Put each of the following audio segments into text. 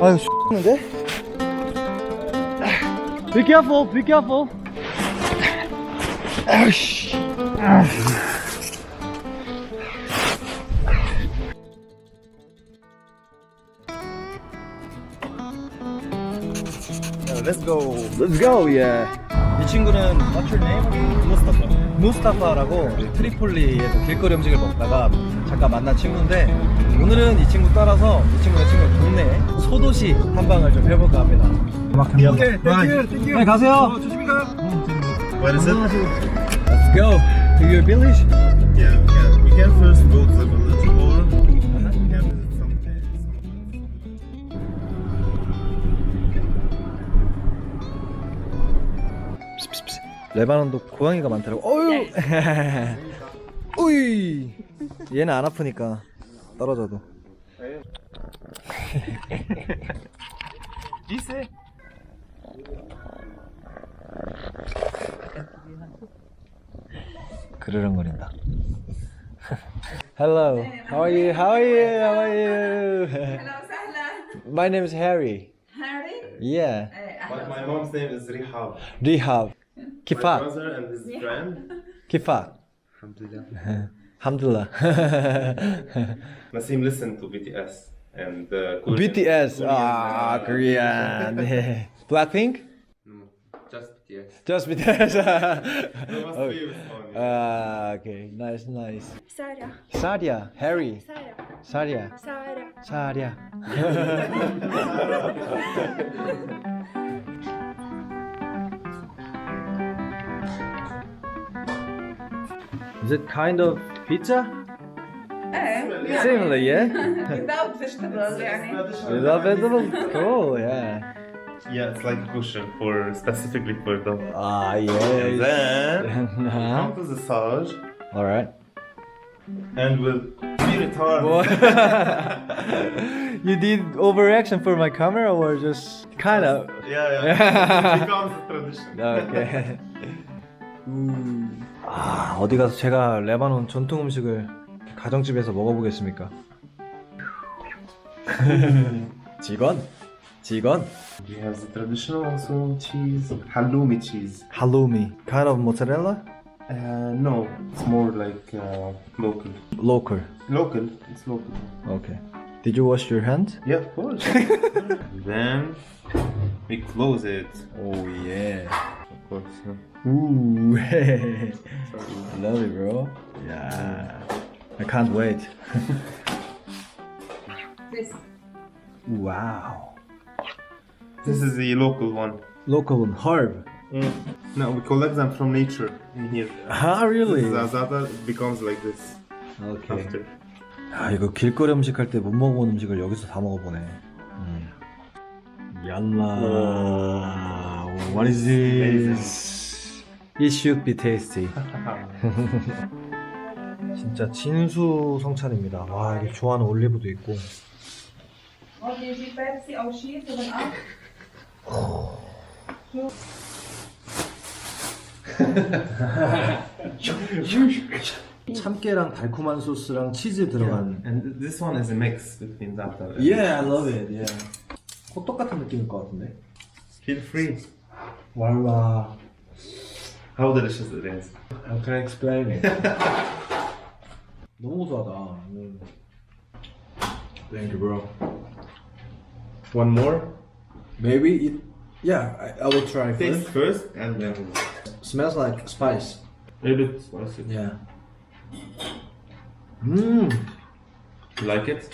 아유 X는데? Be careful, be careful. 아이씨. Let's go. Let's go. Yeah. 이 친구는 What's your name? 무스타파. 무스타파라고 트리폴리에서 길거리 음식을 먹다가 잠깐 만난 친구인데 오늘은 이 친구 따라서 이 친구의 친구 동네 소도시 탐방을 좀 해볼까 합니다. 오케이, 땡큐, 땡큐. 네, 가세요. 조심히 가. What is it? Let's go to your village. Yeah, we can. We can first go to the 레바논도 고양이가 많더라고. 어유. 우이. 얘는 안 아프니까 떨어져도. 리스. 그르렁거린다. Hello. How are you? How are you? How are you? My name is Harry. Harry? Yeah. My, my mom's name is Rehab. Rehab. Kifa. My brother and his yeah. friend. Kifa. Alhamdulillah. Alhamdulillah. Nassim listened to BTS and uh, BTS. Ah, Oh, Korean. Blackpink? Just BTS. Just BTS. Ah, okay. Nice, nice. Sadia. Sadia. Harry. Sadia. Sadia. Sadia. Sadia. Is it kind of pizza? Eh, yeah. Similar, yeah? Without vegetables, yeah. Without vegetables? Cool, yeah. Yeah, it's like kushar for specifically for the. Ah, yes. And then uh-huh. come to the Saj All right. and with. you did overreaction for my camera or just kind of? Yeah, yeah. it becomes a tradition. Okay. Ooh. 아 어디 가서 제가 레바논 전통 음식을 가정집에서 먹어보겠습니까? 직원, 직원. We have the traditional also cheese, halloumi cheese. 할로미, kind of mozzarella, Uh, no, it's more like uh, local. local. Local, it's local. Okay. Did you wash your hands? Yeah, of course. then we close it. Oh yeah. Course. yeah. Ooh, I love it, bro. Yeah. I can't wait. this wow. This is the local one. Local herb. No, we collect them from nature in here. Ah, really? This is azada, it becomes like this Okay. after. 아 이거 길거리 음식 할 때 못 먹어본 음식을 여기서 다 먹어보네. 음. 얄라. what is this? It should be tasty. 진짜 진수 성찬입니다. 와 이게 좋아하는 올리브도 있고. 참깨랑 달콤한 소스랑 치즈 들어간. And this one is a mix between that. and- Yeah, I love it. Yeah. 호떡 같은 느낌일 것 같은데. Feel free. 왈라. How delicious it is. How can I explain it? 너무 고소하다. 음. Thank you, bro. One more. Maybe it. Yeah, I, I will try Taste first. first and then Smells like spice. a little bit spicy. Yeah. Mmm. You like it?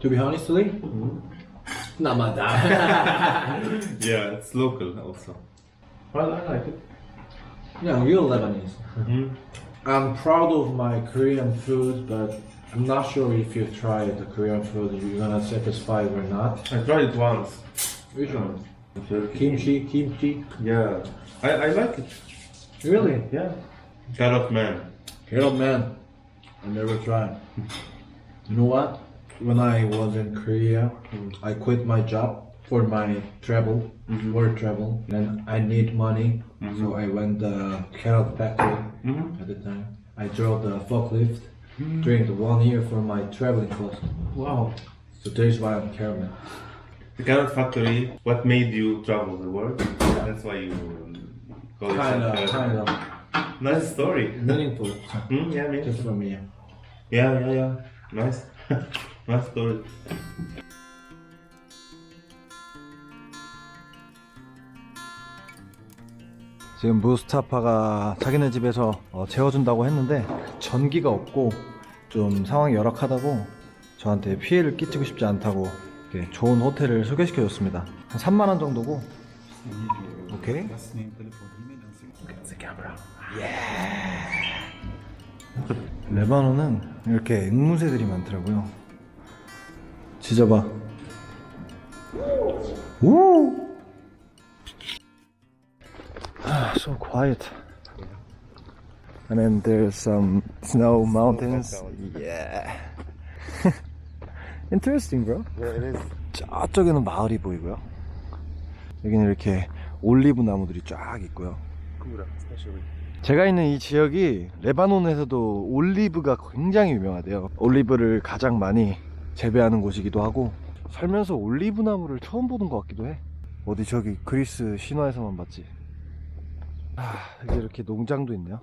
To be honestly, not my dad. Yeah, it's local also. Well, I like it. yeah, real Lebanese. Mm-hmm. I'm proud of my Korean food, but I'm not sure if you try the Korean food, you're gonna satisfy or not. I tried it once. Which one? Kimchi. Kimchi, kimchi. Yeah. I, I like it. Really? Yeah. Carrot man. Hello, man. I never tried. You know what? When I was in Korea, I quit my job for my travel, work travel. Then I need money, so I went the carrot factory Mm-hmm. at the time. I drove the forklift during the one year for my traveling cost. Wow. So that is why I'm caramel. The carrot factory. What made you travel the world? That's why you call it Kind of, kind of Nice story. meaningful. Hmm, yeah, man. Just for me. Yeah, yeah, yeah. Nice. story. 지금 무스타파가 자기네 집에서 어, 재워준다고 했는데 전기가 없고 좀 상황이 열악하다고 저한테 피해를 끼치고 싶지 않다고 이렇게 좋은 호텔을 소개시켜줬습니다. 한 3만 원 정도고. 오케이. 레바논은 이렇게 앵무새들이 많더라고요. 오! Ah, so quiet. And then there's some snow mountains. Yeah. Interesting, bro. Yeah, it is. 저쪽에는 마을이 보이고요. 여기는 이렇게 올리브 나무들이 쫙 있고요. 제가 있는 이 지역이 레바논에서도 올리브가 굉장히 유명하대요. 올리브를 가장 많이 재배하는 곳이기도 하고 살면서 올리브 나무를 처음 보는 것 같기도 해. 어디 저기 그리스 신화에서만 봤지. 아, 여기 이렇게 농장도 있네요.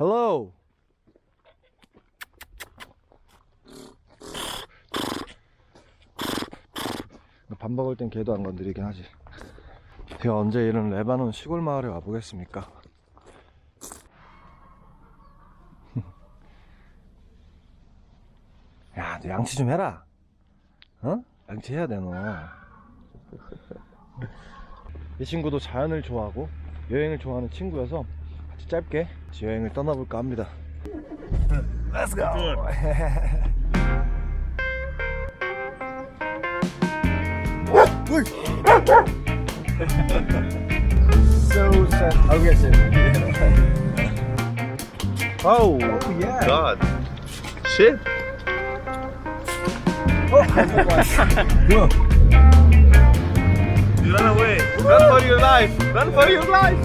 Hello. 밥 먹을 땐 걔도 안 건드리긴 하지. 제가 언제 이런 레바논 시골 마을에 와보겠습니까? 야, 너 양치 좀 해라. 어? 양치 해야 돼, 너. 이 친구도 자연을 좋아하고 여행을 좋아하는 친구여서 같이 짧게 여행을 떠나볼까 합니다. Let's go. so sad. I'll get it. Oh, yeah. God. Shit. You run away. Run for your life! Run for your life!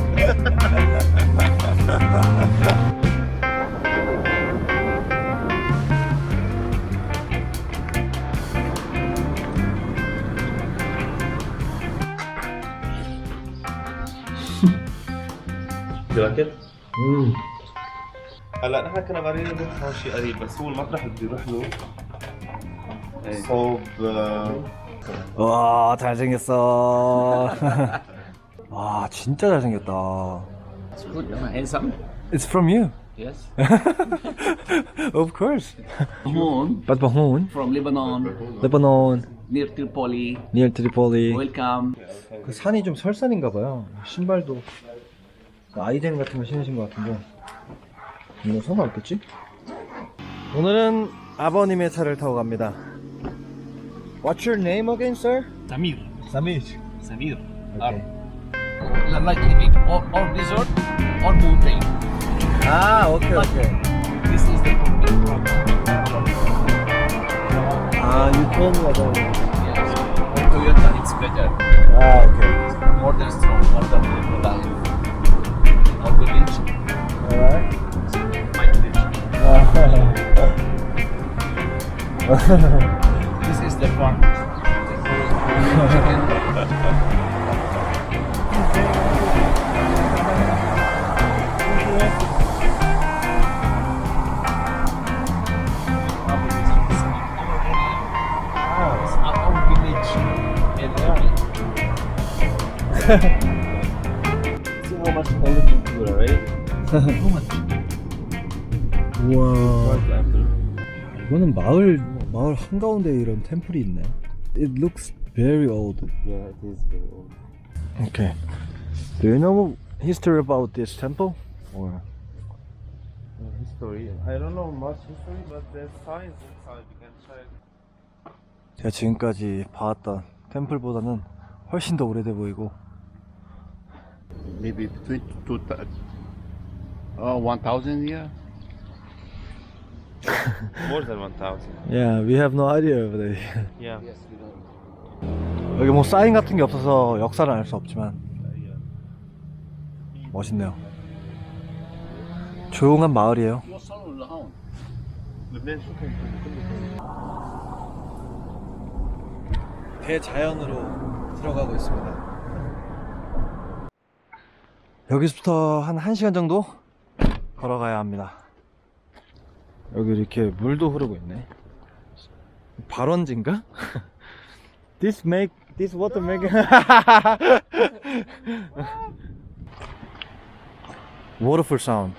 You like it? 음. هلا نحن كنا قاعدين نروح شيء قريب بس هو المطرح اللي بدي يروح له 소금 와 잘생겼어 와 진짜 잘생겼다 It's good, you're handsome. It's from you Yes. Of course Moon But Bahmoon from Lebanon, 레바논 near Tripoli. near Tripoli Welcome. 그 산이 좀 설산인가 봐요 신발도 아이덴 같은 거 신으신 것 같은데 이거 상관없겠지? 오늘은 아버님의 차를 타고 갑니다 What's your name again, sir? Samir. Samir. Samir. Okay. Ah. Or, like eating or, or dessert or mountain. Ah, okay, but okay. This is the problem. Ah, you told me about it. Yes. For Toyota, it's better. Ah, okay. It's more than strong, more than reliable. More good engine. Alright. My engine. The area. See how much older people are, right? 우와. Right after. 이거는 마을 마을 한가운데 이런 템플이 있네. It looks very old. Yeah, it is very old. Okay. Do you know history about this temple? Or Uh, history. I don't know much history, but there's signs inside. You can check. 제가 지금까지 봐왔던 템플보다는 훨씬 더 오래돼 보이고 maybe between two, thou- uh, 1,000 years. More than 1,000. Yeah, we have no idea over there. Yeah. 여기 뭐 사인 같은 게 없어서 역사를 알 수 없지만 멋있네요. 조용한 마을이에요. 대자연으로 들어가고 있습니다. 여기서부터 한 1시간 정도 걸어가야 합니다. 여기 이렇게 물도 흐르고 있네. 발원지인가? this make this water make waterfall sound.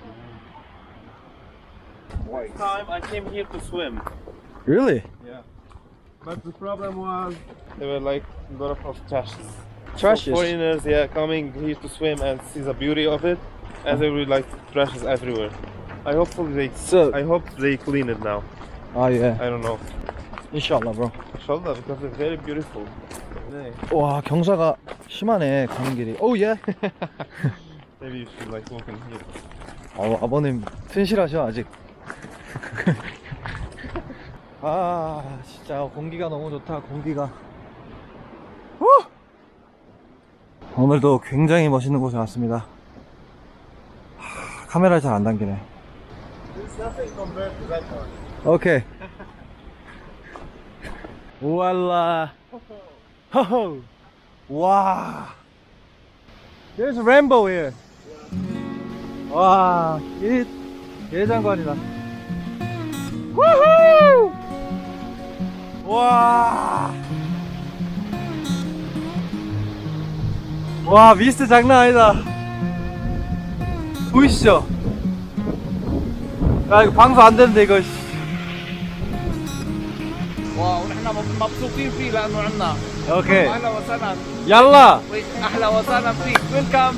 time I came here to swim. Really? But the problem was there were like a lot of trashes. Trashes? So foreigners, yeah, coming here to swim and see the beauty of it, and there were like trashes everywhere. I hopefully they, So- I hope they clean it now. 아 예. I don't know. Inshallah, bro. Inshallah, because it's very beautiful. 네. 와 경사가 심하네 가는 길이. 오 예. Maybe you should like walk in here. 어, 아버님 튼실하셔 아직. 아 진짜 공기가 너무 좋다 공기가. 후! 오늘도 굉장히 멋있는 곳에 왔습니다. 하, 카메라 잘 안 당기네. Nothing compared to that one. 오케이. 우알라. 호호. 와. There's a rainbow here. 와, 이 예장관이다. 우후! 와. 와, 미스트 장난 아니다. 보이시죠? 야, 이거 방송 안 되는데, 이거. 씨. ونحن مبسوطين فيه لانه عندنا 오케이. اهلا وسهلا 얄라! اهلا وسهلا فيك ويلكم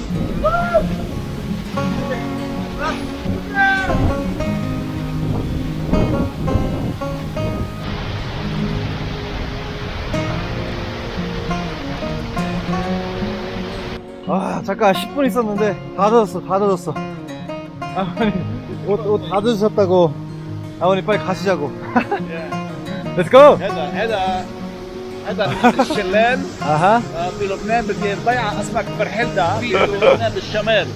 아 잠깐 10분 있었는데 다 젖었어 다 젖었어 아버님 옷, 옷 다 젖으셨다고 아버님 빨리 가시자고 Let's go هذا هذا هذا من الشلال 아하 آه، في لبنان بدي نضيع اسمك فرحلدا في لبنان بالشمال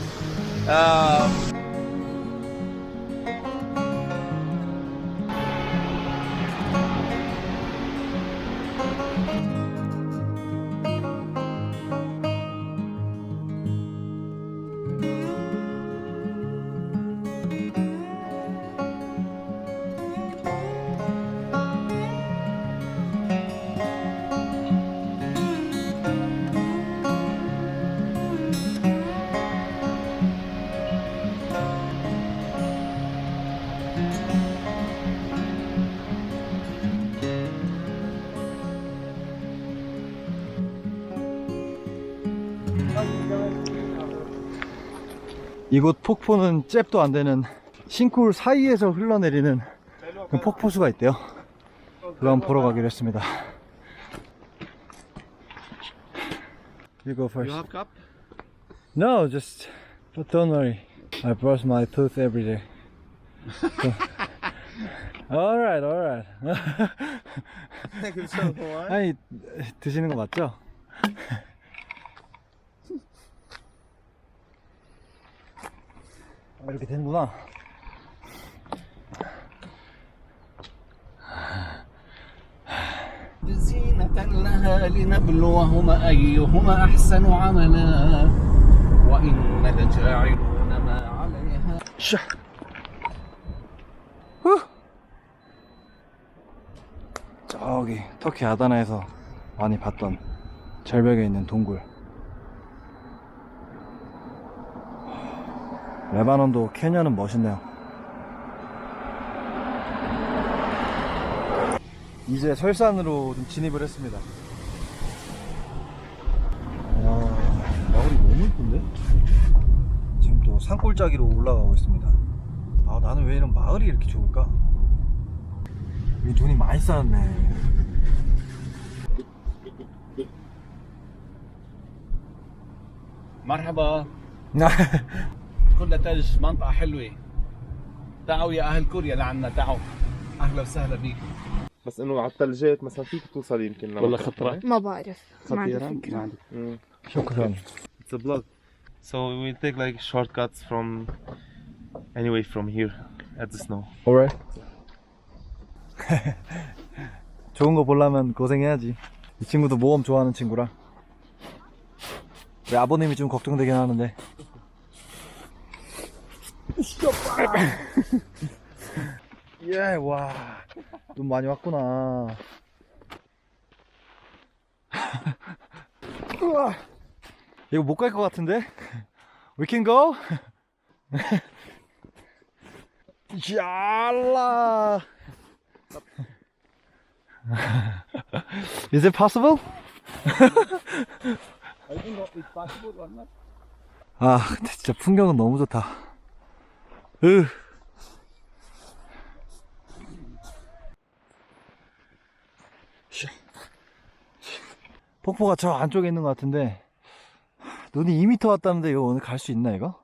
이곳 폭포는 잽도 안 되는 싱크홀 사이에서 흘러내리는 그 폭포수가 있대요 그거 한번 보러 가기로 했습니다 You go first You have cup? No, just but don't worry. I brush my tooth every day. So- all right, all right. 아니 드시는 거 맞죠? 이렇게 되는구나. زينة لها لنبلوهم أيهما أحسن عملا وإنا لجاعلون ما عليها 샤. 후. 저기 터키 아다나에서 많이 봤던 절벽에 있는 동굴. 레바논도 케냐는 멋있네요. 이제 설산으로 좀 진입을 했습니다. 와 마을이 너무 이쁜데? 지금 또 산골짜기로 올라가고 있습니다. 아 나는 왜 이런 마을이 이렇게 좋을까? 여기 돈이 많이 쌓았네. 마라바 كلها تلج منطقة حلوة تعوا يا أهل كوريا لعنا تعوا أهلا وسهلا بيكم بس انه على الثلجات مثلا فيك توصل يمكن ولا خطرة؟ ما بعرف ما عندي فكرة 쇼크산. It's a block. So we take like shortcuts from anyway from here at the snow. alright. 좋은 거 보려면 고생해야지. 이 친구도 모험 좋아하는 친구라. 우리 아버님이 좀 걱정되긴 하는데. 예, 와. 눈 많이 왔구나. 우와. 이거 못 갈 것 같은데? We can go? 얄라. Is it possible? 아, 근데 진짜 풍경은 너무 좋다. 으. 샤. 폭포가 저 안쪽에 있는 것 같은데 눈이 2m 왔다는데 이거 오늘 갈 수 있나 이거?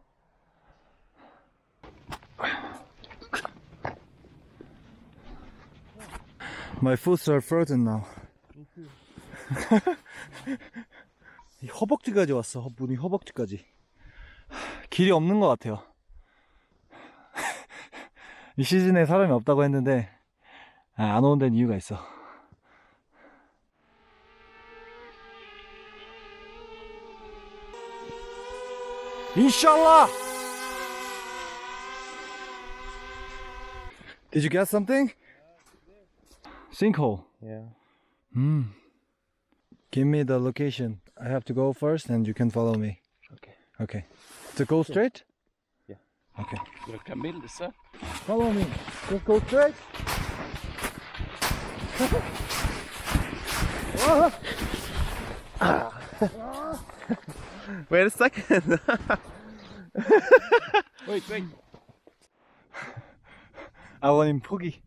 My foot are frozen now. 이 허벅지까지 왔어. 허- 문이 허벅지까지. 길이 없는 것 같아요. 이 시즌에 사람이 없다고 했는데 아, 안 오는 데는 이유가 있어. 인샬라! Did you get something? Sinkhole. Yeah. Hmm. Give me the location. I have to go first and you can follow me. Okay. Okay. To go straight? Okay. We're come sir. Follow me. Just go straight. wait a second. wait, wait. I want him poogie.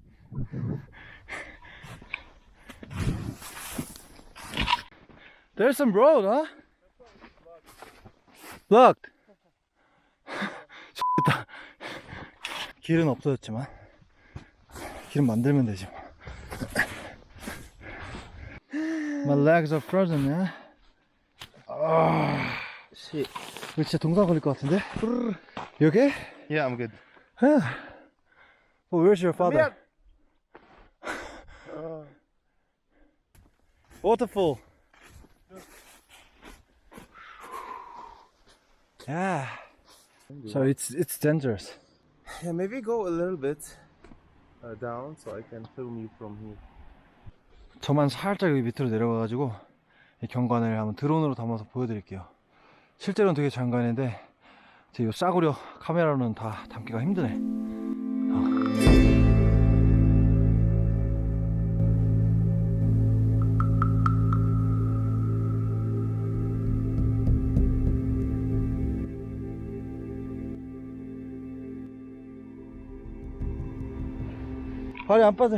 There's some road, huh? Look. 길은 없어졌지만 길은 만들면 되지 뭐. My legs are frozen, yeah. 아, 씨. 이거 진짜 동상 걸릴 것 같은데? 여기? yeah, I'm good. Oh, where's your father? Waterfall. Yeah. So it's it's dangerous. Maybe go a little bit uh, down so I can film you from here. 저만 살짝 여기 밑으로 내려가가지고 이 경관을 한번 드론으로 담아서 보여드릴게요. 실제로는 되게 장관인데 제 이 싸구려 카메라로는 다 담기가 힘드네. 발이 안 빠져.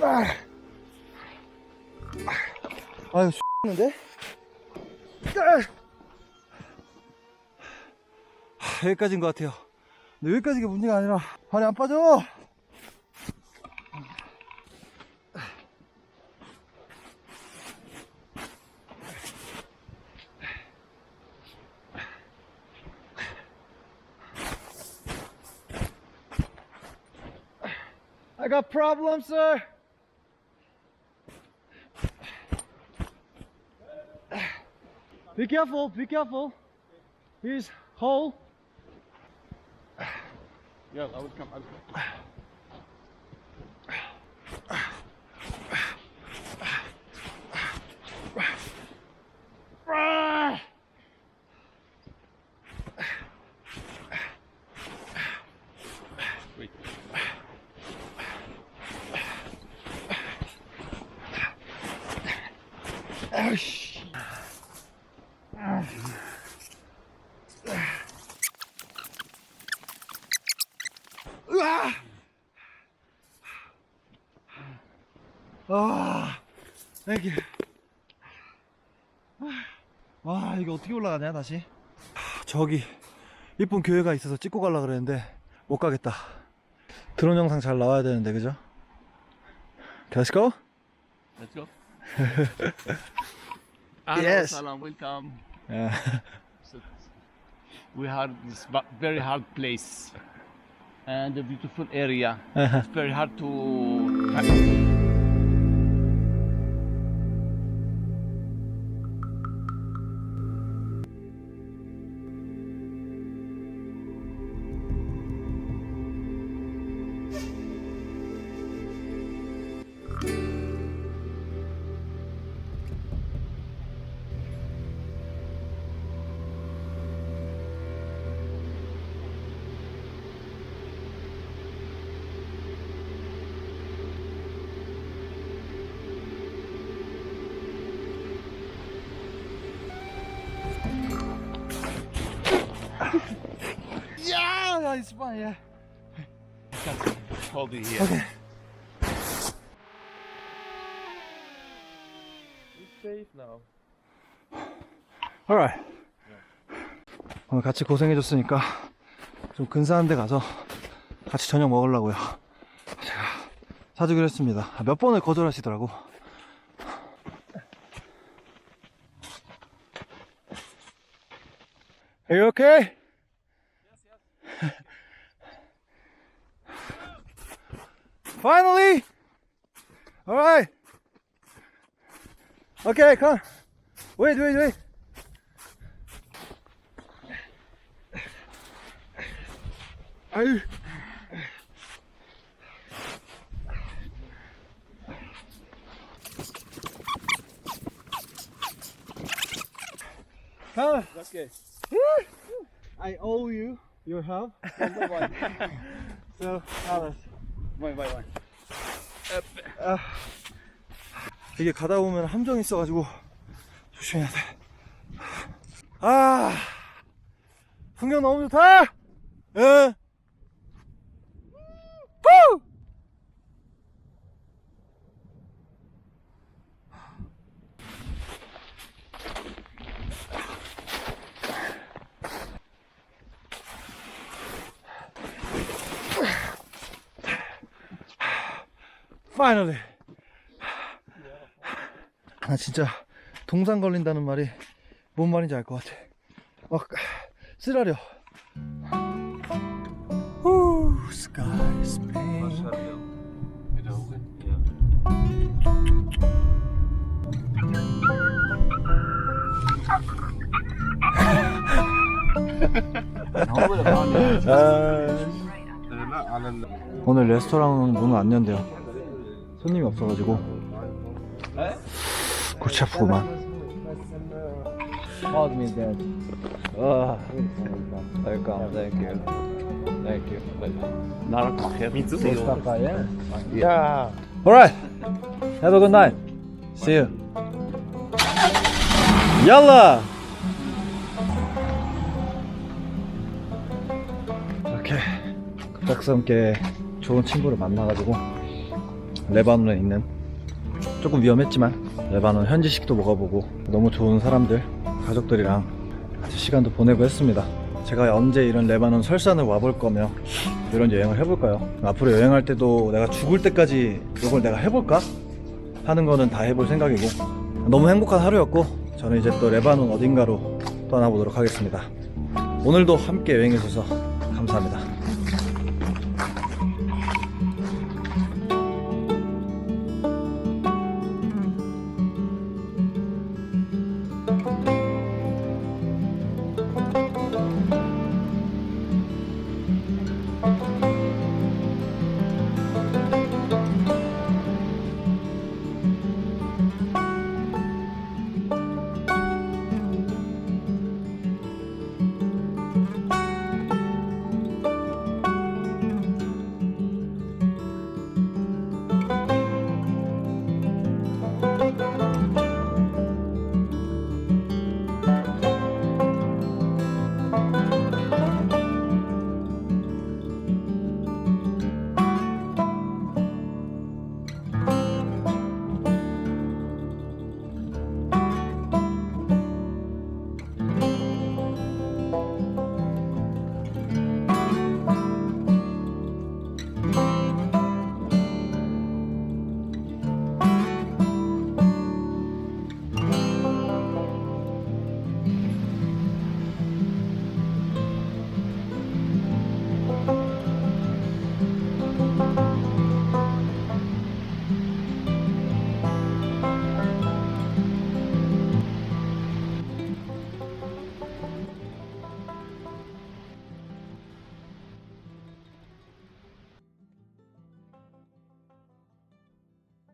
아. 아유, X는데? 여기까지인 것 같아요. 근데 여기까지가 문제가 아니라 발이 안 빠져. I got problems, sir. Be careful, be careful. Here's hole. yeah I will come I'll come. wait 아, 땡큐. 와, 이거 어떻게 올라가냐, 다시? 저기, 이쁜 교회가 있어서 찍고 가려고 그랬는데, 못 가겠다. 드론 영상 잘 나와야 되는데, 그죠? Let's go? let's go Yes. Salam, welcome Yeah. we had this very hard place and a beautiful area. Uh-huh. It's very hard to. Fine. Yeah. Hold it here. It's safe now. Alright. 오늘 같이 고생해줬으니까 좀 근사한 데 가서 같이 저녁 먹으려고요. 제가 사주기로 했습니다. 아, 몇 번을 거절하시더라고. Are you okay? Finally! All right. Okay, come on. Wait, wait, wait. Ow. Okay. I owe you your help. so, Alice. Bye, bye, bye. 이게 가다 보면 함정이 있어가지고 조심해야 돼. 아, 풍경 너무 좋다. 응. 후! Finally. 나 진짜 동상 걸린다는 말이 뭔 말인지 알 것 같아. 막 쓰라려. 후, sky is pink. 오늘 레스토랑은 문을 안 연대요. 손님이 없어가지고 골치 아프구만. called me that. Oh, welcome. Thank you. Thank you. Me too. Mustafa, yeah. Yeah. Alright. Have a good night. See you. Yalla. 이렇게 갑작스럽게 좋은 친구를 만나가지고 레바논에 있는 조금 위험했지만 레바논 현지식도 먹어보고 너무 좋은 사람들 가족들이랑 같이 시간도 보내고 했습니다. 제가 언제 이런 레바논 설산을 와볼 거며 이런 여행을 해볼까요? 앞으로 여행할 때도 내가 죽을 때까지 이걸 내가 해볼까? 하는 거는 다 해볼 생각이고 너무 행복한 하루였고 저는 이제 또 레바논 어딘가로 떠나보도록 하겠습니다. 오늘도 함께 여행해 주셔서 감사합니다.